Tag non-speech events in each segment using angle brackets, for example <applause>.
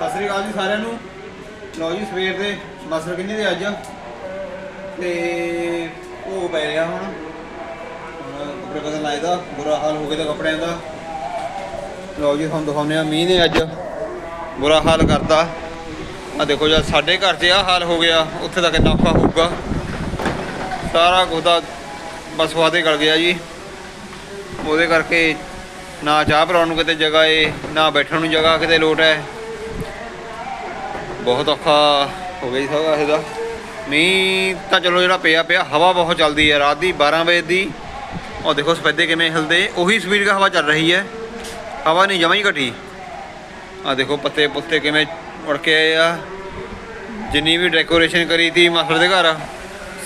ਸਤਿ ਸ੍ਰੀ ਅਕਾਲ ਜੀ ਸਾਰਿਆਂ ਨੂੰ। ਲਓ ਜੀ, ਸਵੇਰ ਦੇ ਮਸਰ ਕਿੰਨੇ ਦੇ ਅੱਜ? ਤੇ ਉਹ ਪੈ ਰਿਹਾ ਹੁਣ। ਕੱਪੜੇ ਬਦਲ ਲਾਏ ਦਾ, ਬੁਰਾ ਹਾਲ ਹੋ ਗਿਆ ਦਾ ਕੱਪੜਿਆਂ ਦਾ। ਲਓ ਜੀ, ਤੁਹਾਨੂੰ ਦਿਖਾਉਂਦੇ ਆ ਮੀਂਹ ਨੇ ਅੱਜ ਬੁਰਾ ਹਾਲ ਕਰਤਾ। ਆ ਦੇਖੋ ਜਦ ਸਾਡੇ ਘਰ 'ਚ ਆ ਹਾਲ ਹੋ ਗਿਆ। ਉੱਥੇ ਤਾਂ ਕਿੰਨਾ ਔਖਾ ਹੋਊਗਾ। ਸਾਰਾ ਕੁਝ ਦਾ ਬਸ ਵਾਦੇ ਗਲ ਗਿਆ ਜੀ। ਉਹਦੇ ਕਰਕੇ ਨਾ ਚਾਹ ਬਣਾਉਣ ਨੂੰ ਕਿਤੇ ਜਗ੍ਹਾ ਏ, ਨਾ ਬੈਠਣ ਨੂੰ ਜਗ੍ਹਾ ਕਿਤੇ ਲੋਟ ਹੈ। ਬਹੁਤ ਔਖਾ ਹੋ ਗਿਆ ਜੀ ਸਾਰਾ ਇਹਦਾ। ਮੀਂਹ ਤਾਂ ਚਲੋ ਜਿਹੜਾ ਪਿਆ ਪਿਆ, ਹਵਾ ਬਹੁਤ ਚੱਲਦੀ ਹੈ। ਰਾਤ ਦੀ 12 ਵਜੇ ਦੀ, ਉਹ ਦੇਖੋ ਸਫੈਦੇ ਕਿਵੇਂ ਹਿਲਦੇ, ਉਹੀ ਸਪੀਡ ਦਾ ਹਵਾ ਚੱਲ ਰਹੀ ਹੈ। ਹਵਾ ਨਹੀਂ ਜਮਾਂ ਹੀ ਘਟੀ। ਆ ਦੇਖੋ ਪੱਤੇ ਪੁੱਤੇ ਕਿਵੇਂ ਉੜ ਕੇ ਆਏ ਆ। ਜਿੰਨੀ ਵੀ ਡੈਕੋਰੇਸ਼ਨ ਕਰੀ ਤੀ ਮਾਸੜ ਦੇ ਘਰ,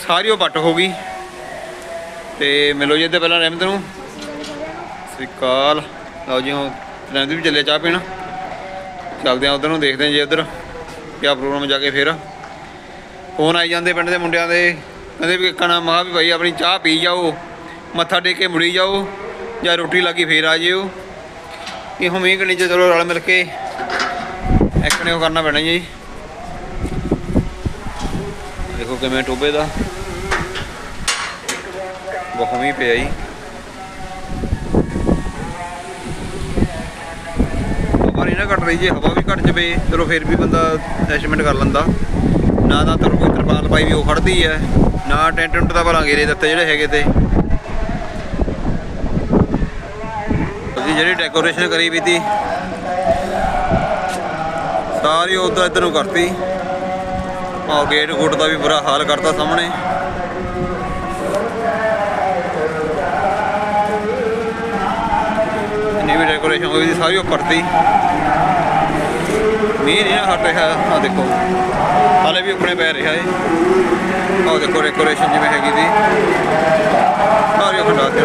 ਸਾਰੀ ਉਹ ਪੱਟ ਹੋ ਗਈ। ਤੇ ਮਿਲੋ ਜੀ ਇੱਥੇ ਪਹਿਲਾਂ ਰਹਿਮਤ ਨੂੰ। ਸ੍ਰੀ ਅਕਾਲ। ਲਓ ਜੀ ਹੁਣ ਰਹਿਮਤ ਵੀ ਚੱਲੇ ਚਾਹ ਪੀਣ। ਚੱਲਦੇ ਆ ਉਧਰ ਨੂੰ, ਦੇਖਦੇ ਆ ਜੀ ਉਧਰ ਕਿਆ ਪ੍ਰੋਗਰਾਮ ਜਾ ਕੇ ਫਿਰ? ਫੋਨ ਆਈ ਜਾਂਦੇ ਪਿੰਡ ਦੇ ਮੁੰਡਿਆਂ ਦੇ, ਕਹਿੰਦੇ ਵੀ ਕਣਾ ਮਹਾ ਵੀ ਭਾਈ ਆਪਣੀ ਚਾਹ ਪੀ ਜਾਓ, ਮੱਥਾ ਟੇਕ ਕੇ ਮੁੜੀ ਜਾਓ, ਜਾਂ ਰੋਟੀ ਲੱਗੀ ਫੇਰ ਆ ਜਿਓ। ਕਿ ਹੁਣ ਮੀਂਹ ਕਣੀ ਚ ਚਲੋ ਰਲ ਮਿਲ ਕੇ ਐਕਣੇ ਉਹ ਕਰਨਾ ਪੈਣਾ ਜੀ। ਦੇਖੋ ਕਿਵੇਂ ਟੋਬੇ ਦਾ। ਬਹੁਤ ਮੀਂਹ ਪਿਆ ਜੀ। ਹਵਾ ਘਟ ਰਹੀ ਜੇ ਹਵਾ ਵੀ ਘਟ ਜਵੇ, ਚਲੋ ਫਿਰ ਵੀ ਬੰਦਾ ਐਸਟੀਮੇਟ ਕਰ ਲੈਂਦਾ। ਨਾ ਤਾਂ ਤਰ ਕੋਈ ਤਰਪਾਲ ਪਾਈ ਵੀ ਉਹ ਖੜਦੀ ਹੈ ਨਾ ਟੈਂਟ ਟੁੰਟ ਦਾ ਭਲਾ ਘੇਰੇ ਦਿੱਤੇ ਜਿਹੜੇ ਹੈਗੇ ਤੇ। ਅਸੀਂ ਜਿਹੜੀ ਡੈਕੋਰੇਸ਼ਨ ਕਰੀ ਵੀ ਤੀ, ਸਾਰੀ ਉਧਰ ਇੱਧਰ ਨੂੰ ਕਰਤੀ। ਆਹ ਗੇਟ ਗੁੱਟ ਦਾ ਵੀ ਬੁਰਾ ਹਾਲ ਕਰਤਾ ਸਾਹਮਣੇ। ਇੰਨੀ ਵੀ ਡੈਕੋਰੇਸ਼ਨ ਹੋਈ ਸੀ ਸਾਰੀ ਉਹ ਕਰਤੀ ਮੀਂਹ ਨਹੀਂ ਹਟ ਰਿਹਾ ਆ ਦੇਖੋ। ਹਾਲੇ ਵੀ ਉੱਪਰੇ ਪੈ ਰਿਹਾ ਏ। ਆਹ ਦੇਖੋ ਡੈਕੋਰੇਸ਼ਨ ਜਿਵੇਂ ਹੈਗੀ ਦੀ। ਸਾਰੀ ਉਹ ਖੰਡਾ ਤੇ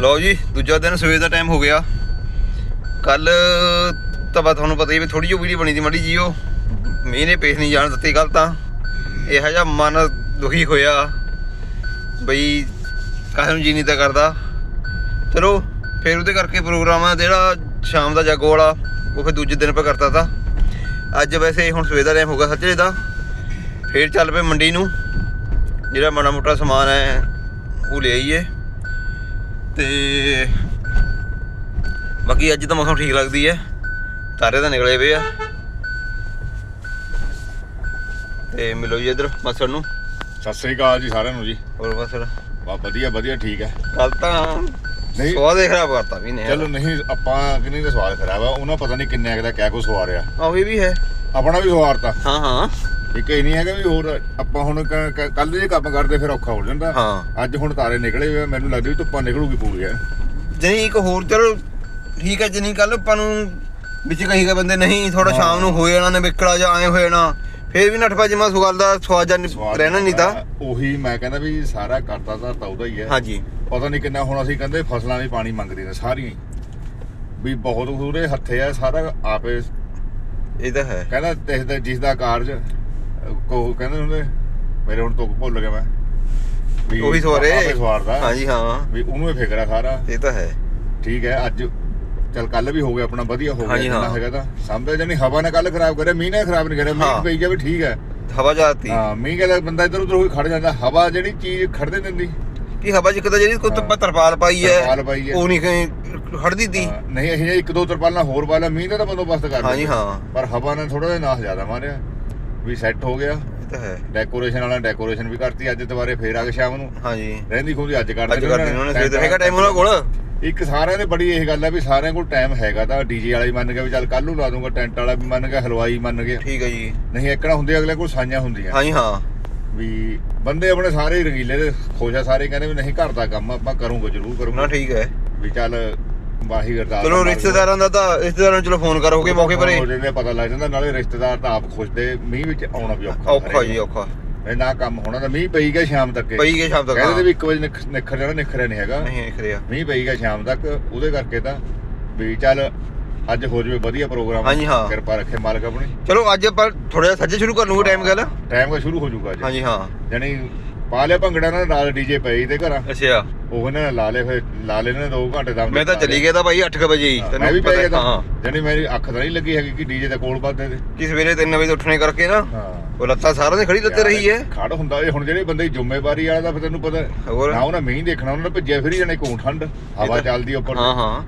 ਲਓ ਜੀ, ਦੂਜਾ ਦਿਨ ਸਵੇਰ ਦਾ ਟਾਈਮ ਹੋ ਗਿਆ। ਕੱਲ ਤਾਂ ਬਾ ਤੁਹਾਨੂੰ ਪਤਾ ਹੀ ਵੀ ਥੋੜੀ ਜਿਹੀ ਵੀਡੀਓ ਬਣੀ ਸੀ ਮੜੀ ਜੀ ਉਹ। ਮੀਂਹ ਨੇ ਪੇਸ਼ ਨਹੀਂ ਜਾਣ ਦਿੱਤੀ ਗੱਲ ਤਾਂ। ਇਹੋ ਜਿਹਾ ਮਨ ਦੁਖੀ ਹੋਇਆ। ਬਈ, ਕਾਹਨੂੰ ਜੀ ਨਹੀਂ ਤਾਂ ਕਰਦਾ। ਚਲੋ ਫਿਰ ਉਹਦੇ ਕਰਕੇ ਪ੍ਰੋਗਰਾਮ ਆ ਜਿਹੜਾ ਸ਼ਾਮ ਦਾ ਜਾਗੋ ਵਾਲਾ ਉਹ ਫਿਰ ਦੂਜੇ ਦਿਨ ਪਾ ਕਰਤਾ ਤਾ। ਅੱਜ ਵੈਸੇ ਹੁਣ ਸਵੇਰ ਦਾ ਟਾਈਮ ਹੋ ਗਿਆ ਸੱਜੇ ਦਾ। ਫੇਰ ਚੱਲ ਪਏ ਮੰਡੀ ਨੂੰ। ਜਿਹੜਾ ਮਾੜਾ ਮੋਟਾ ਸਮਾਨ ਹੈ ਉਹ ਲੈ ਆਈਏ। ਤੇ ਬਾਕੀ ਅੱਜ ਤਾਂ ਮੌਸਮ ਠੀਕ ਲੱਗਦੀ ਹੈ। ਤਾਰੇ ਤਾਂ ਨਿਕਲੇ ਪਏ ਆ। ਤੇ ਮਿਲੋ ਜੀ ਇਧਰ ਮਸੜ ਨੂੰ। ਸਤਿ ਸ੍ਰੀ ਅਕਾਲ ਜੀ ਸਾਰਿਆਂ ਨੂੰ ਜੀ। ਹੋਰ ਮਸੜ? ਬਾ ਵਧੀਆ ਵਧੀਆ ਠੀਕ ਹੈ। ਕੱਲ ਤਾਂ ਨਹੀਂ। ਸਵਾਦ ਹੀ ਖਰਾਬ ਕਰਤਾ ਵੀ ਨੇ ਚਲੋ ਨਹੀਂ ਆਪਾਂ ਕਿੰਨੀ ਦਾ ਸਵਾਲ ਖਰਾਬ ਆ। ਉਹਨਾਂ ਪਤਾ ਨਹੀਂ ਕਿੰਨੇ ਕੁ ਦਾ ਕਿਆ ਕੁਛ ਸਵਾਰਿਆ ਆਹ ਇਹ ਵੀ ਹੈ। ਆਪਣਾ ਵੀ ਸਵਾਰਤਾ ਹਾਂ ਹਾਂ। ਇੱਕ ਇਹ ਨਹੀਂ ਹੈਗਾ ਵੀ ਹੋਰ ਆਪਾਂ ਹੁਣ ਕੱਲ ਜੇ ਕੰਮ ਕਰਦੇ ਫਿਰ ਔਖਾ ਹੋ ਜਾਂਦਾ। ਹਾਂ। ਅੱਜ ਹੁਣ ਤਾਰੇ ਨਿਕਲੇ ਹੋਏ ਮੈਨੂੰ ਲੱਗਦਾ ਵੀ ਧੁੱਪਾਂ ਨਿਕਲੂਗੀ ਪੂਰੀ ਹੈ। ਜਣੀ ਇੱਕ ਹੋਰ ਚਲੋ ਠੀਕ ਹੈ ਜਣੀ ਕੱਲ ਆਪਾਂ ਨੂੰ ਵਿੱਚ ਕਹੀ ਗਏ ਬੰਦੇ ਨਹੀਂ ਥੋੜਾ ਸ਼ਾਮ ਨੂੰ ਹੋ ਜਾਣਾ ਨੇ ਵਿਕੜਾ ਜਾਂ ਆਏ ਹੋਏ ਨਾ ਫੇਰ ਵੀ ਨੱਠ ਭੱਜ ਮਾ ਸੁਗਲ ਦਾ ਸਵਾਦ ਜਾਂ ਸਵਾਦ ਰਹਿਣਾ ਨਹੀਂ ਤਾਂ। ਉਹੀ ਮੈਂ ਕਹਿੰਦਾ ਵੀ ਸਾਰਾ ਕਰਤਾ ਤਾਂ ਤਾਂ ਉਹਦਾ ਹੀ ਹੈ। ਹਾਂਜੀ। ਪਤਾ ਨਹੀਂ ਕਿੰਨਾ ਹੁਣ ਅਸੀਂ ਕਹਿੰਦੇ ਫਸਲਾਂ ਵੀ ਪਾਣੀ ਮੰਗਦੀਆਂ ਨੇ ਸਾਰੀਆਂ ਹੀ। ਵੀ ਬਹੁਤ ਪੂਰੇ ਹੱਥੇ ਆ ਸਾਰਾ ਆਪੇ ਇਹ ਤਾਂ ਹੈ। ਕਹਿੰਦਾ ਤਿਸ ਦਾ ਜਿਸ ਦਾ ਕਾਰਜ ਕੋ ਕਹਿੰਦੇ ਹੁੰਦੇ ਮੇਰੇ ਹੁਣ ਤੋਂ ਭੁੱਲ ਗਿਆ ਮੈਂ। ਵੀ ਉਹੀ ਸਵਾਰੇ ਆਪੇ ਸਵਾਰਦਾ। ਹਾਂਜੀ ਹਾਂ। ਵੀ ਉਹਨੂੰ ਹੀ ਫਿਕਰ ਆ ਸਾਰਾ। ਇਹ ਤਾਂ ਹੈ। ਠੀਕ ਹੈ ਅੱਜ ਚਲ ਕੱਲ ਵੀ ਹੋ ਗਿਆ ਆਪਣਾ ਵਧੀਆ ਹੋ ਗਿਆ ਹਾਂਜੀ, ਹਾਂ। ਹੈਗਾ ਤਾਂ। ਸਮਝਦਾ ਜਾਨੀ ਹਵਾ ਨੇ ਕੱਲ ਖਰਾਬ ਕਰਿਆ ਮੀਂਹ ਨੇ ਖਰਾਬ ਨਹੀਂ ਕਰਿਆ ਹਾਂ। ਮੀਂਹ ਪਈ ਗਿਆ ਵੀ ਠੀਕ ਹੈ। ਹਵਾ ਜਾਤੀ ਹਾਂ ਮੀਂਹ ਕਹਿੰਦਾ ਬੰਦਾ ਇੱਧਰ ਉੱਧਰ ਹੋਈ ਖੜ ਜਾਂਦਾ ਹਵਾ ਜਿਹੜੀ ਚੀਜ਼ ਖੜਦੇ ਦਿੰਦੀ। ਕੀ ਹਵਾ ਜਿੱਕਦਾ ਜਿਹੜੀ ਕੋਈ ਹਾਂ। ਤਰਪਾਲ ਪਾਈ ਹੈ ਤਰਪਾਲ ਪਾਈ ਹੈ। ਉਹ ਨਹੀਂ ਕਹੀਂ ਖੜਦੀ ਤੀ। ਹਾਂ, ਨਹੀਂ ਅਸੀਂ ਇੱਕ ਦੋ ਤਰਪਾਲਾਂ ਹੋਰ ਪਾ ਲਿਆ ਮੀਂਹ ਦਾ ਤਾਂ ਬੰਦੋਬਸਤ ਕਰ ਹਾਂਜੀ ਲਿਆ। ਹਾਂ। ਪਰ ਹਵਾ ਨੇ ਥੋੜਾ ਜਿਹਾ ਨਾਸ ਜ਼ਿਆਦਾ ਮਾਰਿਆ ਵੀ ਸੈੱਟ ਹੋ ਗਿਆ। ਇਹ ਤਾਂ ਹੈ। ਡੈਕੋਰੇਸ਼ਨ ਵਾਲਾ ਡੈਕੋਰੇਸ਼ਨ ਵੀ ਕਰਤੀ ਅੱਜ ਦੁਬਾਰੇ ਫੇਰ ਆ ਕੇ ਸ਼ਾਮ ਨੂੰ। ਹਾਂਜੀ। ਰਹਿੰਦੀ ਖੁੰਦੀ ਅੱਜ ਕਰਦੇ ਅੱਜ ਕਰਦੇ ਨੇ। ਉਹਨੇ ਸਵੇਰ ਹੈਗਾ ਟਾਈਮ ਉਹਨਾਂ ਕੋਲ? ਇੱਕ ਸਾਰਿਆਂ ਦੇ ਬੜੀ ਇਹ ਗੱਲ ਹੈ ਵੀ ਸਾਰਿਆਂ ਕੋਲ ਟਾਈਮ ਹੈਗਾ ਤਾਂ ਡੀਜੇ ਵਾਲਾ ਮੰਨ ਗਿਆ ਵੀ ਚੱਲ ਕੱਲ ਨੂੰ ਲਾ ਦੂੰਗਾ ਟੈਂਟ ਵਾਲਾ ਵੀ ਮੰਨ ਗਿਆ ਹਲਵਾਈ ਮੰਨ ਗਿਆ। ਠੀਕ ਹੈ ਜੀ। ਨਹੀਂ ਇੱਕਣਾ ਹੁੰਦੇ ਅਗਲੇ ਕੋਲ ਸਾਈਆਂ ਹੁੰਦੀਆਂ। ਹਾਂਜੀ ਹਾਂ। ਵੀ ਬੰਦੇ ਆਪਣੇ ਸਾਰੇ ਰੰਗੀਲੇ ਦੇ ਖੁਸ਼ ਆ ਸਾਰੇ ਕਹਿੰਦੇ ਵੀ ਨਹੀਂ ਘਰ ਦਾ ਕੰਮ ਆਪਾਂ ਕਰੂੰਗਾ ਜ਼ਰੂਰ ਨਾ ਕਰੂੰਗਾ ਠੀਕ ਹੈ। ਵੀ ਚੱਲ ਵਾਹੀ ਅਰਦਾਸ ਚਲੋ ਰਿਸ਼ਤੇਦਾਰਾਂ ਦਾ ਤਾਂ ਰਿਸ਼ਤੇਦਾਰਾਂ ਨੂੰ ਚਲੋ ਫੋਨ ਕਰੋਗੇ ਮੌਕੇ ਪਰੇ। ਹੋ ਜਾਂਦੇ ਪਤਾ ਲੱਗ ਜਾਂਦਾ ਨਾਲੇ ਰਿਸ਼ਤੇਦਾਰ ਤਾਂ ਆਪ ਖੁਸ਼ ਤੇ ਮੀਂਹ ਵਿੱਚ ਆਉਣਾ ਵੀ ਔਖਾ। ਔਖਾ ਜੀ ਔਖਾ। ਇਹ ਨਾ ਕੰਮ ਹੋਣਾ ਤਾਂ ਮੀਂਹ ਪਈ ਗਿਆ ਸ਼ਾਮ ਤੱਕ ਪਈ ਗਏ ਸ਼ਾਮ ਤੱਕ ਕਹਿੰਦੇ। ਵੀ 1 ਵਜੇ ਨਿਖ- ਨਿਖਰ ਜਾਣਾ ਨਿਖਰਿਆ ਨਹੀਂ ਹੈਗਾ। ਨਹੀਂ ਖਰਿਆ ਮੀਂਹ ਪਈ ਗਿਆ ਸ਼ਾਮ ਤੱਕ ਉਹਦੇ ਕਰਕੇ ਤਾਂ ਵੀ ਚੱਲ ਅੱਜ ਹੋ ਜਵੇ ਵਧੀਆ ਪ੍ਰੋਗਰਾਮ। ਹਾਂਜੀ, ਹਾਂ। ਕਿਰਪਾ ਰੱਖੇ ਮਾਲਕ ਆਪਣੀ। ਚਲੋ ਅੱਜ ਆਪਾਂ ਥੋੜਾ ਜਿਹਾ ਸੱਜੇ ਸ਼ੁਰੂ ਕਰ ਲੂਗੇ ਟਾਈਮ ਗੱਲ। ਟਾਈਮ ਦਾ ਸ਼ੁਰੂ ਹੋ ਜਾਊਗਾ ਅੱਜ। ਹਾਂਜੀ ਹਾਂ। ਜਾਨੀ ਪਾ ਲਿਆ ਭੰਗੜਾ ਨਾਲ ਨਾਲ ਡੀਜੇ ਪਈ ਤੇ ਘਰਾਂ। ਅੱਛਾ। ਉਹ ਇਹਨਾਂ ਨੇ ਲਾ ਲਏ ਫਿਰ ਲਾ ਲਏ ਨੇ 2 ਘੰਟੇ ਦਾ ਮੈਂ ਤਾਂ ਚਲੀ ਗਿਆ ਤਾਂ ਭਾਈ 8 ਵਜੇ ਮੈਂ ਵੀ ਪੈ ਗਿਆ ਹਾਂ। ਜਾਨੀ ਮੇਰੀ ਅੱਖ ਤਾਂ ਨਹੀਂ ਲੱਗੀ ਹੈਗੀ ਕਿ ਡੀਜੇ ਦੇ ਕੋਲ ਵੱਧਦੇ ਤੇ। ਕਿ ਸਵੇਰੇ 3 ਵਜੇ ਉੱਠਣੇ ਕਰਕੇ ਨਾ। ਹਾਂ। ਉਹ ਲੱਤਾਂ ਸਾਰਿਆਂ ਦੇ ਖੜੀ ਲੱਤੇ ਰਹੀ ਹੈ। ਖੜ ਹੁੰਦਾ ਇਹ ਹੁਣ ਜਿਹੜੇ ਬੰਦੇ ਦੀ ਜ਼ਿੰਮੇਵਾਰੀ ਵਾਲਾ ਦਾ ਫਿਰ ਤੈਨੂੰ ਪਤਾ ਹੋਰ? ਨਾ ਉਹਨਾਂ ਮੀਂਹ ਦੇਖਣਾ ਉਹਨਾਂ ਨੇ ਭੱਜਿਆ ਫਿਰੀ ਜਾਣੇ ਕੋਂ ਠੰਡ ਹਵਾ ਤਾਂ- ਚੱਲਦੀ ਉੱਪਰ। ਹਾਂ ਹਾਂ।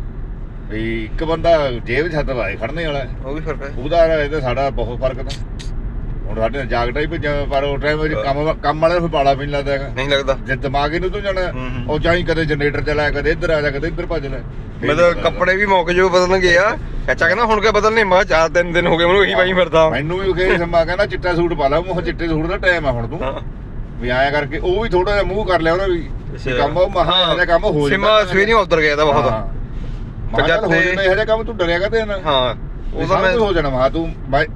ਵੀ ਇੱਕ ਬੰਦਾ ਜੇਬ ਛੱਤ ਵਾਏ ਖੜਨੇ ਵਾਲਾ ਹੈ। ਉਹ ਵੀ ਫ਼ਰਕ ਹੈ। ਉਹਦਾ ਇਹਦਾ ਸਾਡਾ ਬਹੁਤ ਫ਼ਰਕ ਤਾਂ। ਹੁਣ ਸਾਡੇ ਨਾਲ ਜਾਗਦਾ ਹੀ ਭੱਜਿਆ ਪਰ ਉਹ ਟਾਈਮ ਵਿੱਚ ਕੰਮ ਕੰਮ ਵਾਲੇ ਨੂੰ ਫਿਰ ਪਾਲਾ ਵੀ ਨਹੀਂ ਲੱਗਦਾ ਹੈਗਾ। ਨਹੀਂ ਲੱਗਦਾ। ਜੇ ਦਿਮਾਗ ਇਹਨੂੰ ਤੋਂ ਜਾਣਾ ਹੂੰ, ਹੂੰ। ਉਹ ਚਾਹੀ ਕਦੇ ਜਨਰੇਟਰ ਚਲਾਇਆ ਕਦੇ ਇੱਧਰ ਆ ਜਾ ਕਦੇ ਇੱਧਰ ਭੱਜ ਲੈ। ਮੈਂ ਤਾਂ ਕੱਪੜੇ ਵੀ ਮੌਕੇ ਜੋ ਬਦਲਣ ਗਿਆ ਚਾਚਾ ਕਹਿੰਦਾ ਹੁਣ ਕਿਆ ਬਦਲਨੇ ਮੈਂ ਚਾਰ ਤਿੰਨ ਦਿਨ ਹੋ ਗਏ ਮੈਨੂੰ ਇਹੀ ਪਾਈ ਫਿਰਦਾ। ਮੈਨੂੰ ਵੀ ਉਹ ਕਹੇ ਸਮਾਂ ਕਹਿੰਦਾ ਚਿੱਟਾ ਸੂਟ ਪਾ ਲਾ ਮੈਂ ਕਿਹਾ ਚਿੱਟੇ ਸੂਟ ਦਾ ਟਾਈਮ ਆ ਹੁਣ ਤੂੰ। ਵੀ ਆਇਆ ਕਰਕੇ ਉਹ ਵੀ ਥੋੜਾ ਜਿਹਾ ਮੂੰਹ ਕਰ ਲਿਆ ਉਹਨੇ ਵੀ ਕੰਮ ਉਹ ਮਹਾ ਇਹੋ ਜਿਹਾ ਕੰਮ ਹੋ ਸਿਮਾ ਸਵੇਰੇ ਉਧਰ ਗਿਆ ਤਾਂ ਬਹੁਤ। ਪੰਜਾਂ ਪੰਜਾਂ ਹੋ ਜਾਂਦਾ ਇਹੋ ਜਿਹਾ ਕੰਮ ਤੂੰ ਡਰਿਆ ਕਦੇ ਨਾ ਹਾਂ। ਉਹ ਉਹ ਤਾਂ ਤਾਂ ਮੈਂ ਹੋ ਜਾਣਾ ਮਾ ਤੂੰ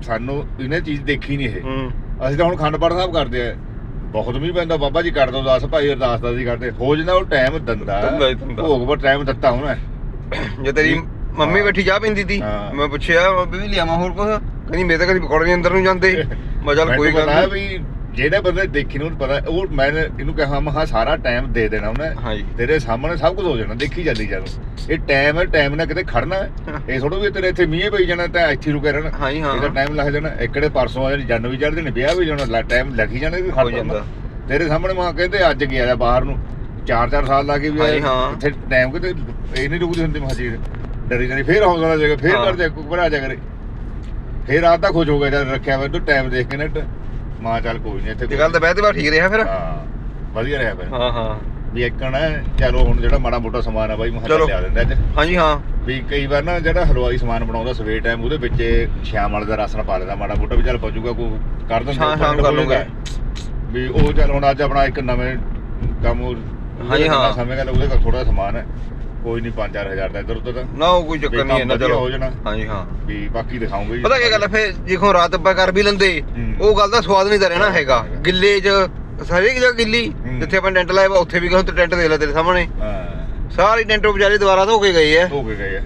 ਸਾਨੂੰ ਇਹਨੇ ਚੀਜ਼ ਦੇਖੀ ਨਹੀਂ ਇਹ। ਅਸੀਂ ਤਾਂ ਹੁਣ ਖੰਡਪੜ ਸਾਹਿਬ ਕਰਦੇ ਆ। ਬਹੁਤ ਵੀ ਪੈਂਦਾ ਬਾਬਾ ਜੀ ਕਰ ਦੋ ਦੱਸ ਭਾਈ ਅਰਦਾਸ ਦਾ ਸੀ ਕਰਦੇ। ਹੋ ਜਾਂਦਾ ਉਹ ਟਾਈਮ ਦੰਦਾ। ਭੋਗ ਪਰ ਟਾਈਮ ਦਿੱਤਾ ਹੁਣ ਜੇ ਤੇਰੀ ਮੰਮੀ ਬੈਠੀ ਚਾਹ ਪੀਂਦੀ ਸੀ ਹਾਂ। ਮੈਂ ਪੁੱਛਿਆ ਵੀ ਲਿਆਵਾਂ ਹੋਰ ਕੁਝ ਕਹਿੰਦੀ ਮੇਰੇ ਤਾਂ ਕਦੀ ਪਕੌੜੇ ਨਹੀਂ ਅੰਦਰ ਨੂੰ ਜਾਂਦੇ। ਮੈਂ ਚੱਲ ਕੋਈ ਗੱਲ ਨਹੀਂ ਨਹੀਂ ਵੀ ਜਿਹੜੇ ਬੰਦੇ ਦੇਖੀ ਨੂੰ ਪਤਾ ਉਹ ਮੈਂ ਇਹਨੂੰ ਕਿਹਾ ਮਹਾ ਸਾਰਾ ਟਾਈਮ ਦੇ ਦੇਣਾ ਉਹਨੇ। ਹਾਂਜੀ। ਤੇਰੇ ਸਾਹਮਣੇ ਸਭ ਕੁਝ ਹੋ ਜਾਣਾ ਦੇਖੀ ਜਾਂਦੀ ਜਦੋਂ ਇਹ ਟਾਈਮ ਹੈ ਟਾਈਮ ਨਾਲ ਕਿਤੇ ਖੜਨਾ ਹੈ। ਇਹ ਥੋੜਾ ਵੀ ਤੇਰੇ ਇੱਥੇ ਮੀਂਹ ਪਈ ਜਾਣਾ ਤਾਂ ਇੱਥੇ ਹੀ ਰੁਕੇ ਰਹਿਣਾ। ਹਾਂਜੀ ਹਾਂ। ਇਹਦਾ ਟਾਈਮ ਲੱਗ ਜਾਣਾ। ਇਕੜੇ ਪਰਸੋਂ ਆ ਜਾਣੀ ਜੰਨ ਵੀ ਚੜ੍ਹਦੇ ਨੇ ਵਿਆਹ ਵੀ ਜਾਣਾ ਟਾਈਮ ਲੱਗੀ ਜਾਣਾ ਵੀ ਹੋ ਖੜ ਜਾਂਦਾ। ਜਾਂਦਾ ਤੇਰੇ ਸਾਹਮਣੇ ਮਾਂ ਕਹਿੰਦੇ ਅੱਜ ਗਿਆ ਬਾਹਰ ਨੂੰ। 4-4 ਸਾਲ ਲਾ ਕੇ ਵੀ ਹਾਂਜੀ, ਆਏ। ਹਾਂ। ਇੱਥੇ ਟਾਈਮ ਕਿਤੇ ਇਹ ਨਹੀਂ ਰੁਕਦੀ ਹੁੰਦੀ ਮਹਾਜੀ ਡਰੀ ਜਾਣੀ ਫੇਰ ਹੌਸਲਾ ਜਗਾ ਫੇਰ ਹਾਂ। ਕਰ ਜਾ ਘਬਰਾ ਜਾ ਕਰੇ। ਫੇਰ ਰਾਤ ਤਾਂ ਖੁਸ਼ ਹੋ ਗਿਆ ਜਦ ਰੱਖਿਆ ਵਾ ਤੂੰ ਟਾਈਮ ਦੇਖ ਕੇ ਨੈਟ ਮਾਂ ਚੱਲ ਕੋਈ ਨਹੀਂ ਇੱਥੇ ਤੇ ਗੱਲ ਤਾਂ ਬਹਿ ਤੇ ਬਾ ਠੀਕ ਰਿਹਾ ਫਿਰ। ਹਾਂ ਵਧੀਆ ਰਿਹਾ ਫਿਰ। ਹਾਂ ਹਾਂ। ਵੀ ਇੱਕਣ ਚਲੋ ਹੁਣ ਜਿਹੜਾ ਮਾੜਾ ਮੋਟਾ ਸਮਾਨ ਆ ਬਾਈ ਮੈਂ ਚਲੋ। ਲਿਆ ਦਿੰਦਾ ਅੱਜ ਹਾਂਜੀ ਹਾਂ। ਵੀ ਕਈ ਵਾਰ ਨਾ ਜਿਹੜਾ ਹਲਵਾਈ ਸਮਾਨ ਬਣਾਉਂਦਾ ਸਵੇਰ ਟਾਈਮ ਉਹਦੇ ਵਿੱਚ ਸ਼ਾਮ ਵਾਲੇ ਦਾ ਰਸਨ ਪਾ ਲੈਂਦਾ ਮਾੜਾ ਮੋਟਾ ਵੀ ਚੱਲ ਪਜੂਗਾ ਕੋ ਕਰ ਦਿੰਦੇ ਸ਼ਾਮ- ਸ਼ਾਮ ਕਰ ਲੂੰਗਾ। ਵੀ ਉਹ ਚੱਲ ਹੁਣ ਅੱਜ ਆਪਣਾ ਇੱਕ ਨਵੇਂ ਕੰਮ ਹਾਂਜੀ, ਹਾਂ। ਸਮੇਂ ਗੱਲ ਉਹਦੇ ਕੋਲ ਥੋੜਾ ਸਮਾਨ ਹੈ। ਕੋਈ ਨਹੀਂ 5-4000 ਦਾ ਇੱਧਰ ਉੱਧਰ ਦਾ। ਨਾ ਉਹ ਕੋਈ ਚੱਕਰ ਨਹੀਂ ਇਹਨਾਂ ਚਲੋ ਹੋ ਜਾਣਾ। ਹਾਂਜੀ ਹਾਂ। ਵੀ ਬਾਕੀ ਦਿਖਾਉਂਗੇ। ਪਤਾ ਕੀ ਗੱਲ ਹੈ ਫੇ ਜਿਖੋ ਰਾਤ ਆਪਾਂ ਕਰ ਵੀ ਲੈਂਦੇ। ਉਹ ਗੱਲ ਦਾ ਸਵਾਦ ਨਹੀਂ ਤਾਂ ਰਹਿਣਾ ਹੈਗਾ। ਗਿੱਲੇ 'ਚ ਸਾਰੇ ਜਗ੍ਹਾ ਗਿੱਲੀ। ਜਿੱਥੇ ਆਪਾਂ ਟੈਂਟ ਲਾਇਆ ਉੱਥੇ ਵੀ ਤੇ ਟੈਂਟ ਦੇ ਲੈ ਤੇਰੇ ਸਾਹਮਣੇ। ਹਾਂ। ਸਾਰੀ ਟੈਂਟ ਵਿਚਾਰੇ ਦੁਬਾਰਾ ਧੋ ਕੇ ਗਏ ਐ। ਧੋ ਕੇ ਗਏ ਆ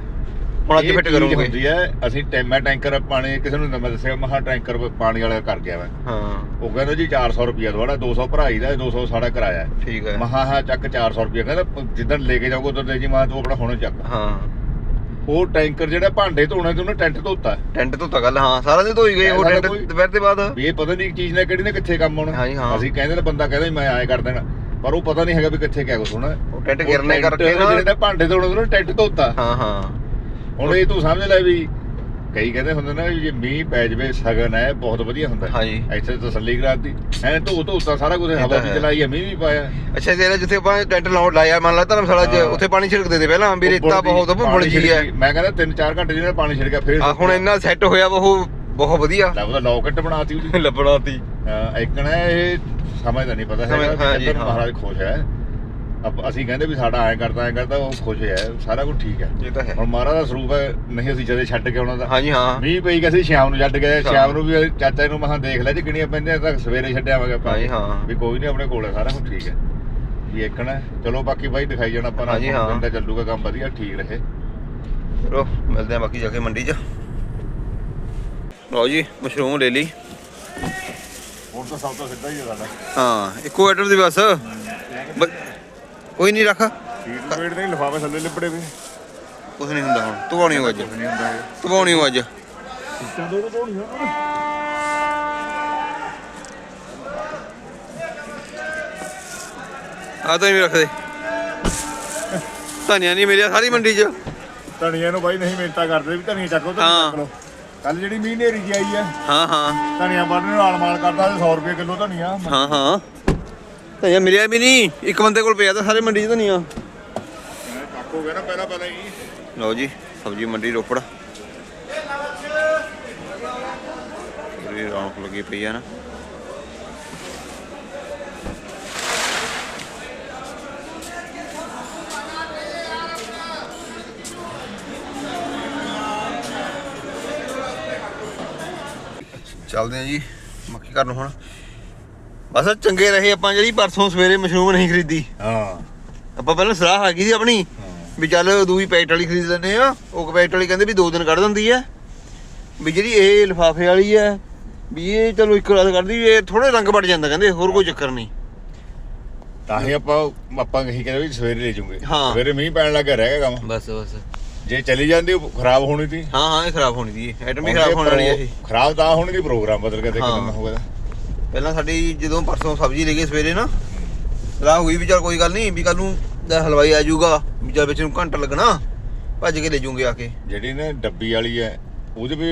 ਹੁਣ ਅੱਜ ਫਿੱਟ ਕਰੂੰਗੇ। ਹੁੰਦੀ ਹੈ ਅਸੀਂ ਟੈਮਾ ਟੈਂਕਰ ਪਾਣੀ ਕਿਸੇ ਨੂੰ ਮੈਂ ਦੱਸਿਆ ਮਹਾ ਟੈਂਕਰ ਪਾਣੀ ਵਾਲਾ ਕਰ ਗਿਆ ਮੈਂ। ਹਾਂ। ਉਹ ਕਹਿੰਦਾ ਜੀ 400 ਰੁਪਿਆ ਤੁਹਾਡਾ 200 ਭਰਾਈ ਦਾ 200 ਸਾਡਾ ਕਿਰਾਇਆ। ਠੀਕ ਹੈ। ਮਹਾ ਹਾਂ ਚੱਕ 400 ਰੁਪਿਆ ਕਹਿੰਦਾ ਜਿੱਦਣ ਲੈ ਕੇ ਜਾਓਗੇ ਉਦੋਂ ਦੇ ਜੀ ਮਹਾ ਤੂੰ ਆਪਣਾ ਹੁਣੇ ਚੱਕ। ਹਾਂ। ਉਹ ਟੈਂਕਰ ਜਿਹੜਾ ਭਾਂਡੇ ਧੋਣੇ ਤੇ ਉਹਨੇ ਟੈਂਟ ਧੋਤਾ। ਟੈਂਟ ਤੋਂ ਤਾਂ ਗੱਲ ਹਾਂ ਸਾਰਾ ਦਿਨ ਧੋਈ ਗਏ ਉਹ ਟੈਂਟ ਦੁਪਹਿਰ ਦੇ ਬਾਅਦ? ਵੀ ਇਹ ਪਤਾ ਨਹੀਂ ਚੀਜ਼ ਨੇ ਕਿਹੜੀ ਨੇ ਕਿੱਥੇ ਕੰਮ ਆਉਣਾ ਹਾਂਜੀ, ਹਾਂ। ਅਸੀਂ ਕਹਿੰਦੇ ਨੇ ਬੰਦਾ ਕਹਿੰਦਾ ਮੈਂ ਐਂ ਕਰ ਦੇਣਾ। ਪਰ ਉਹ ਪਤਾ ਨਹੀਂ ਹੈਗਾ ਵੀ ਕਿੱਥੇ ਕਿਆ ਕੁਛ ਹੋਣਾ। ਉਹ ਟੈਂਟ ਗਿਰਨੇ ਕਰਕੇ ਨਾ ਜਿਹੜੇ ਭਾਂਡੇ ਧੋਣੇ ਉਹਨੇ ਟੈਂਟ ਧੋਤਾ। ਹਾਂ ਹਾਂ। ਹੁਣ ਇਹ ਤੂੰ ਸਮਝ ਲੈ ਵੀ ਕਈ ਕਹਿੰਦੇ ਹੁੰਦੇ ਨੇ ਜੇ ਮੀਂਹ ਪੈ ਜਵੇ ਸਗਨ ਹੈ ਬਹੁਤ ਵਧੀਆ ਹੁੰਦਾ ਹੈ। ਹਾਂਜੀ। ਇੱਥੇ ਤਸੱਲੀ ਕਰਾਤੀ ਐ ਧੋ ਧੋਤਾ ਸਾਰਾ ਕੁਝ ਹਵਾ ਤਾਂ ਵੀ ਹੈ। ਚਲਾਈ ਹੈ ਮੀਂਹ ਵੀ ਪਾਇਆ ਅੱਛਾ ਜਿਹੜਾ ਜਿੱਥੇ ਆਪਾਂ ਟੈਂਟ ਲਾਉਣ ਲਾਇਆ ਮੰਨ ਲਾ ਧਰਮਸ਼ਾਲਾ 'ਚ ਹਾਂ। ਉੱਥੇ ਪਾਣੀ ਛਿੜਕਦੇ ਤੇ ਪਹਿਲਾਂ ਵੀ ਰੇਤਾ ਬਹੁਤ ਪਾਣੀ ਜੀ ਹੈ ਛਿੜਕੀ। ਮੈਂ ਕਹਿੰਦਾ 3-4 ਘੰਟੇ ਜਿਹਨੇ ਪਾਣੀ ਛਿੜਕਿਆ ਫੇਰ ਆ ਹੁਣ ਇੰਨਾ ਸੈੱਟ ਹੋਇਆ ਉਹ ਬਹੁਤ ਵਧੀਆ ਲੱਭਦਾ ਲੌਕਟ ਬਣਾਤੀ ਉਹਦੀ <laughs> ਲੱਭਣਾ ਤੀ ਇੱਕਣਾ ਇਹ ਸਮਝਦਾ ਨਹੀਂ ਪਤਾ ਹੈਗਾ ਹਾਂ ਹਾਂ। ਮਹਾਰਾਜ ਖੁਸ਼ ਹੈ ਅਬ ਅਸੀਂ ਕਹਿੰਦੇ ਵੀ ਸਾਡਾ ਐਂ ਕਰਦਾ ਐਂ ਕਰਦਾ ਉਹ ਖੁਸ਼ ਹੈ ਸਾਰਾ ਕੁਝ ਠੀਕ ਹੈ। ਇਹ ਤਾਂ ਹੈ। ਹੁਣ ਮਹਾਰਾਜ ਦਾ ਸਰੂਪ ਹੈ ਨਹੀਂ ਅਸੀਂ ਜਦੇ ਛੱਡ ਕੇ ਆਉਣਾ ਦਾ ਹਾਂਜੀ ਹਾਂ। ਮੀਂਹ ਪਈ ਸੀ ਸ਼ਾਮ ਨੂੰ ਛੱਡ ਗਏ ਸ਼ਾਮ ਨੂੰ ਵੀ ਚਾਚਾ ਨੂੰ ਮਹਾਂ ਦੇਖ ਲਿਆ ਜੀ ਕਿੰਨੀਆਂ ਪੈਂਦੀਆਂ ਤਾਂ ਸਵੇਰੇ ਛੱਡਿਆਵਾਂਗੇ ਆਪਾਂ। ਹਾਂਜੀ, ਹਾਂ। ਵੀ ਕੋਈ ਨਹੀਂ ਆਪਣੇ ਕੋਲ ਹੈ ਸਾਰਾ ਕੁਝ ਠੀਕ ਹੈ। ਵੀ ਇੱਕਣਾ ਚਲੋ ਬਾਕੀ ਬਾਈ ਦਿਖਾਈ ਜਾਣਾ ਆਪਾਂ ਹਾਂਜੀ, ਹਾਂ। ਪਿੰਡਾ ਚੱਲੂਗਾ ਕੰਮ ਵਧੀਆ ਠੀਕ ਰਹੇ। ਚਲੋ ਮਿਲਦੇ ਆ ਬਾਕੀ ਜਾ ਕੇ ਮੰਡੀ 'ਚ। ਲਓ ਜੀ ਮਸ਼ਰੂਮ ਲੈ ਲਈ। ਹੁਣ ਤਾਂ ਸਭ ਤੋਂ ਸਿੱਧਾ ਹੀ ਹੈ ਸਾਡਾ। ਹਾਂ ਇੱਕੋ ਆਰਡਰ ਦੀ ਬਸ। ਕੋਈ ਨਹੀਂ ਰੱਖ। ਸੀਟ ਵੇਟ ਦੇ ਲਿਫਾਫੇ ਥੱਲੇ ਲਿਪੜੇ ਵੀ। ਕੁਝ ਨਹੀਂ ਹੁੰਦਾ ਹੁਣ ਧਵਾਉਣੀ ਹੋ ਅੱਜ। ਨਹੀਂ ਹੁੰਦਾ ਹੋ ਅੱਜ। ਦੋ ਤੋਂ ਆ ਤਾਂ ਨਹੀਂ ਰੱਖਦੇ। ਧਨੀਆ ਨਹੀਂ ਮਿਲਿਆ ਸਾਰੀ ਮੰਡੀ 'ਚ। ਧਨੀਆ ਨੂੰ ਬਾਈ ਨਹੀਂ ਮਿੰਤਾ ਕਰਦੇ ਵੀ ਧਨੀਆ ਚੱਕੋ। ਧਨੀਆ ਚੱਕ ਲਓ। ਕੱਲ ਜਿਹੜੀ ਮੀਂਹ ਨੇਰੀ ਜੀ ਆਈ ਹੈ ਹਾਂ ਹਾਂ। ਧਨੀਆ ਵੱਢਣ ਨੂੰ ਆਲਮਾਲ ਕਰਦਾ 100 ਰੁਪਏ ਕਿਲੋ ਧਨੀਆ। ਹਾਂ ਹਾਂ। ਧਨੀਆ ਮਿਲਿਆ ਵੀ ਨਹੀਂ। ਇੱਕ ਬੰਦੇ ਕੋਲ ਪਿਆ ਤਾਂ ਸਾਰੇ ਮੰਡੀ 'ਚ ਧਨੀਆ ਚੱਕ ਹੋ ਗਿਆ ਨਾ ਪਹਿਲਾਂ ਪਹਿਲਾਂ ਹੀ ਲਓ ਜੀ, ਸਬਜ਼ੀ ਮੰਡੀ ਰੋਪੜ। ਪੂਰੀ ਰੌਣਕ ਲੱਗੀ ਪਈ ਆ ਨਾ। ਚੱਲਦੇ ਆ ਜੀ, ਮੱਕੀ ਕਰਨ ਹੁਣ। ਬਸ ਚੰਗੇ ਰਹੇ ਆਪਾਂ ਜਿਹੜੀ ਪਰਸੋਂ ਸਵੇਰੇ ਮਸ਼ਰੂਮ ਨਹੀਂ ਖਰੀਦੀ। ਹਾਂ। ਆਪਾਂ ਪਹਿਲਾਂ ਸਲਾਹ ਆ ਗਈ ਸੀ ਆਪਣੀ ਵੀ ਚੱਲ ਦੂਈ ਪੈਕਟ ਵਾਲੀ ਖਰੀਦ ਲੈਨੇ ਆ ਉਹ ਪੈਕਟ ਵਾਲੀ ਕਹਿੰਦੇ ਵੀ ਦੋ ਦਿਨ ਕੱਢ ਦਿੰਦੀ ਆ ਵੀ ਜਿਹੜੀ ਇਹ ਲਿਫਾਫੇ ਵਾਲੀ ਆ ਵੀ ਇਹ ਚਲੋ ਇੱਕ ਰਾਤ ਕੱਢਦੀ ਇਹ ਥੋੜੇ ਰੰਗ ਵੜ ਜਾਂਦਾ ਕਹਿੰਦੇ ਹੋਰ ਕੋਈ ਚੱਕਰ ਨਹੀਂ। ਤਾਂ ਹੀ ਆਪਾਂ ਆਪਾਂ ਕਹੀ ਕਹਿੰਦੇ ਵੀ ਸਵੇਰੇ ਲੈ ਜੂਗੇ ਹਾਂ। ਸਵੇਰੇ ਮੀਂਹ ਪੈਣ ਲੱਗਾ ਰਹਿ ਗਿਆ ਕੰਮ। ਬਸ ਬਸ। ਜੇ ਚਲੀ ਜਾਂਦੀ ਉਹ ਖਰਾਬ ਹੋਣੀ ਸੀ। ਹਾਂ ਹਾਂ ਇਹ ਖਰਾਬ ਹੋਣੀ ਦੀ ਆਈਟਮ ਵੀ ਖਰਾਬ ਹੋਣ ਵਾਲੀ ਇਹ। ਖਰਾਬ ਤਾਂ ਹੋਣੀ ਦੀ ਪ੍ਰੋਗਰਾਮ ਬਦਲ ਕੇ ਦੇਖ ਹਾਂ। ਕਿੰਨਾ ਹੋ ਗਿਆ ਪਹਿਲਾਂ ਸਾਡੀ ਜਦੋਂ ਪਰਸੋਂ ਸਬਜ਼ੀ ਲੈ ਗਏ ਸਵੇਰੇ ਨਾ ਸਲਾਹ ਹੋਈ ਵੀ ਚਲ ਕੋਈ ਗੱਲ ਨਹੀਂ ਵੀ ਕੱਲ ਨੂੰ ਹਲਵਾਈ ਆ ਜਾਊਗਾ ਵੀ ਚੱਲ ਵਿੱਚ ਨੂੰ ਘੰਟਾ ਲੱਗਣਾ ਭੱਜ ਕੇ ਲੈ ਜੂਗੇ ਆ ਕੇ। ਜਿਹੜੀ ਨਾ ਡੱਬੀ ਵਾਲੀ ਹੈ ਉਹਦੇ ਵੀ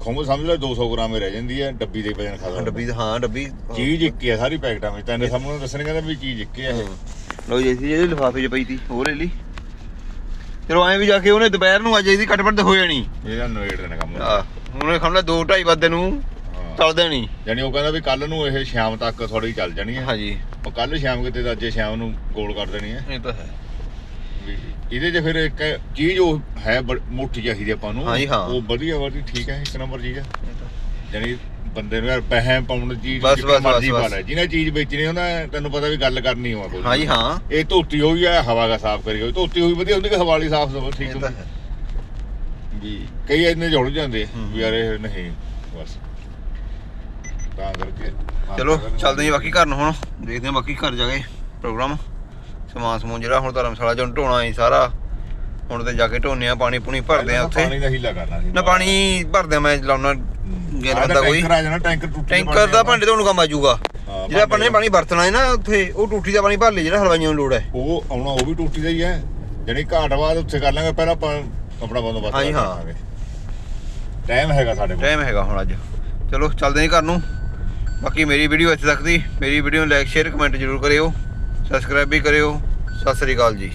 ਖੁੰਬ ਸਮਝ ਲੈ 200 ਗ੍ਰਾਮ ਹੀ ਰਹਿ ਜਾਂਦੀ ਹੈ ਡੱਬੀ ਦੇ ਵਜਨ ਖਾ ਡੱਬੀ ਦਾ- ਹਾਂ ਡੱਬੀ। ਚੀਜ਼ ਇੱਕ ਹੀ ਹੈ ਸਾਰੀ ਪੈਕਟਾਂ ਵਿੱਚ ਤੈਨੂੰ ਸਾਹਮਣੇ ਦੱਸਣ ਕਹਿੰਦਾ ਵੀ ਚੀਜ਼ ਇੱਕ ਹੀ ਹੈ ਇਹ। ਲੋ ਜੀ ਅਸੀਂ ਜਿਹੜੇ ਲਿਫਾਫੇ 'ਚ ਪਈ ਉਹ ਲੈ ਲਈ। ਚਲੋ ਐਂ ਵੀ ਜਾ ਕੇ ਉਹਨੇ ਦੁਪਹਿਰ ਨੂੰ ਅੱਜ ਇਹਦੀ ਕੱਟ-ਪੱਟ ਹੋ ਜਾਣੀ ਇਹਦਾ ਨਵੇੜ ਦੇਣਾ ਕੰਮ। ਆ ਉਹਨੇ ਖਮਲਾ 2 2.5 ਵਜੇ ਨੂੰ। ਚੱਲ ਦੇਣੀ ਯਾਨੀ ਉਹ ਕਹਿੰਦਾ ਵੀ ਕੱਲ ਨੂੰ ਇਹ ਸ਼ਾਮ ਤੱਕ ਥੋੜੀ ਚੱਲ ਜਾਣੀ ਹੈ। ਹਾਂਜੀ। ਉਹ ਕੱਲ ਸ਼ਾਮ ਕਿਤੇ ਤਾਂ ਅੱਜ ਸ਼ਾਮ ਨੂੰ ਗੋਲ ਕਰ ਦੇਣੀ ਹੈ। ਇਹ ਤਾਂ ਹੈ। ਇਹਦੇ 'ਚ ਫਿਰ ਇੱਕ ਚੀਜ਼ ਉਹ ਹੈ ਮੋਟੀ ਚਾਹੀਦੀ ਆਪਾਂ ਨੂੰ। ਹਾਂਜੀ, ਹਾਂ। ਉਹ ਵਧੀਆ ਵਧੀਆ ਠੀਕ ਹੈ ਇੱਕ ਨੰਬਰ ਚੀਜ਼ ਹੈ। ਯਾਨੀ ਬੰਦੇ ਨੂੰ ਯਾਰ ਪੈਸੇ ਪਾਉਣ ਦੀ ਚੀਜ਼ ਬਸ, ਬਸ, ਮਰਜ਼ੀ ਬਸ, ਬਸ। ਜਿਹਨੇ ਚੀਜ਼ ਵੇਚਣੀ ਉਹਨੇ ਤੈਨੂੰ ਪਤਾ ਵੀ ਗੱਲ ਕਰਨੀ ਹੋਆ ਕੋਈ। ਹਾਂਜੀ ਹਾਂ। ਇਹ ਧੋਤੀ ਹੋਈ ਹੈ ਹਵਾ ਦਾ ਸਾਫ਼ ਕਰੀ ਹੋਈ। ਧੋਤੀ ਹੋਈ ਵਧੀਆ ਹੁੰਦੀ ਕਿ ਹਵਾ ਵਾਲੀ ਸਾਫ਼ ਸਭ ਠੀਕ ਇਹ ਤਾਂ ਹੁੰਦੀ। ਹੈ। ਵੀ ਕਈ ਇੰਨੇ ਜੁੜ ਜਾਂਦੇ ਹੂੰ। ਵੀ ਯਾਰ ਇਹ ਨਹੀਂ ਬਸ। ਤਾਂ ਕਰਕੇ ਚਲੋ ਚੱਲਦੇ ਹਾਂ ਬਾਕੀ ਘਰ ਨੂੰ ਹੁਣ। ਦੇਖਦੇ ਹਾਂ ਬਾਕੀ ਘਰ ਜਾ ਕੇ ਪ੍ਰੋਗਰਾਮ। ਸਮਾਨ ਸਮੂਨ ਜਿਹੜਾ ਹੁਣ ਧਰਮਸ਼ਾਲਾ ਚੋਂ ਢੋਣਾ ਸੀ ਸਾਰਾ। ਹੁਣ ਤੇ ਜਾ ਕੇ ਢੋਨੇ ਆ ਪਾਣੀ ਪੂਣੀ ਭਰਦੇ ਆ ਉੱਥੇ। ਪਾਣੀ ਦਾ ਹੀਲਾ ਕਰਨਾ ਸੀ ਨਾ ਪਾਣੀ ਭਰਦੇ ਮੈਂ ਲਾਉਣਾ ਗੇਰ ਬੰਦਾ ਕੋਈ। ਟੈਂਕਰ ਆ ਜਾਣਾ ਟੈਂਕਰ ਟੁੱਟੀ ਟੈਂਕਰ ਦਾ ਭਾਂਡੇ ਨੂੰ ਕੰਮ ਆਜੂਗਾ ਹਾਂ, ਜਿਹੜਾ ਆਪਾਂ ਨੇ ਪਾਣੀ ਵਰਤਣਾ ਹੈ ਨਾ ਉੱਥੇ ਉਹ ਟੂਟੀ ਦਾ ਪਾਣੀ ਭਰ ਲਈ ਜਿਹੜਾ ਹਲਵਾਈਆਂ ਨੂੰ ਲੋੜ ਹੈ। ਉਹ ਆਉਣਾ ਉਹ ਵੀ ਟੁੱਟੀ ਦਾ ਹੀ ਹੈ। ਜਾਨੀ ਘਾਟ ਬਾਅਦ ਉੱਥੇ ਕਰ ਲਾਂਗੇ ਪਹਿਲਾਂ ਆਪਾਂ ਆਪਣਾ ਬੰਦੋਬਸਤ ਹਾਂ। ਲਾਂਗੇ। ਟਾਈਮ ਹੈਗਾ ਸਾਡੇ ਕੋਲ। ਟਾਈਮ ਹੈਗਾ ਹੁਣ ਅੱਜ। ਚਲੋ ਚੱਲਦੇ ਹਾਂ ਘਰ ਨੂੰ। ਬਾਕੀ ਮੇਰੀ ਵੀਡੀਓ ਇੱਥੇ ਤੱਕ ਦੀ। ਮੇਰੀ ਵੀਡੀਓ ਨੂੰ ਲਾਈਕ ਸ਼ੇਅਰ ਕਮੈਂਟ ਜ਼ਰੂਰ ਕਰਿਓ। ਸਬਸਕ੍ਰਾਈਬ ਵੀ ਕਰਿਓ। ਸਤਿ ਸ੍ਰੀ ਅਕਾਲ ਜੀ।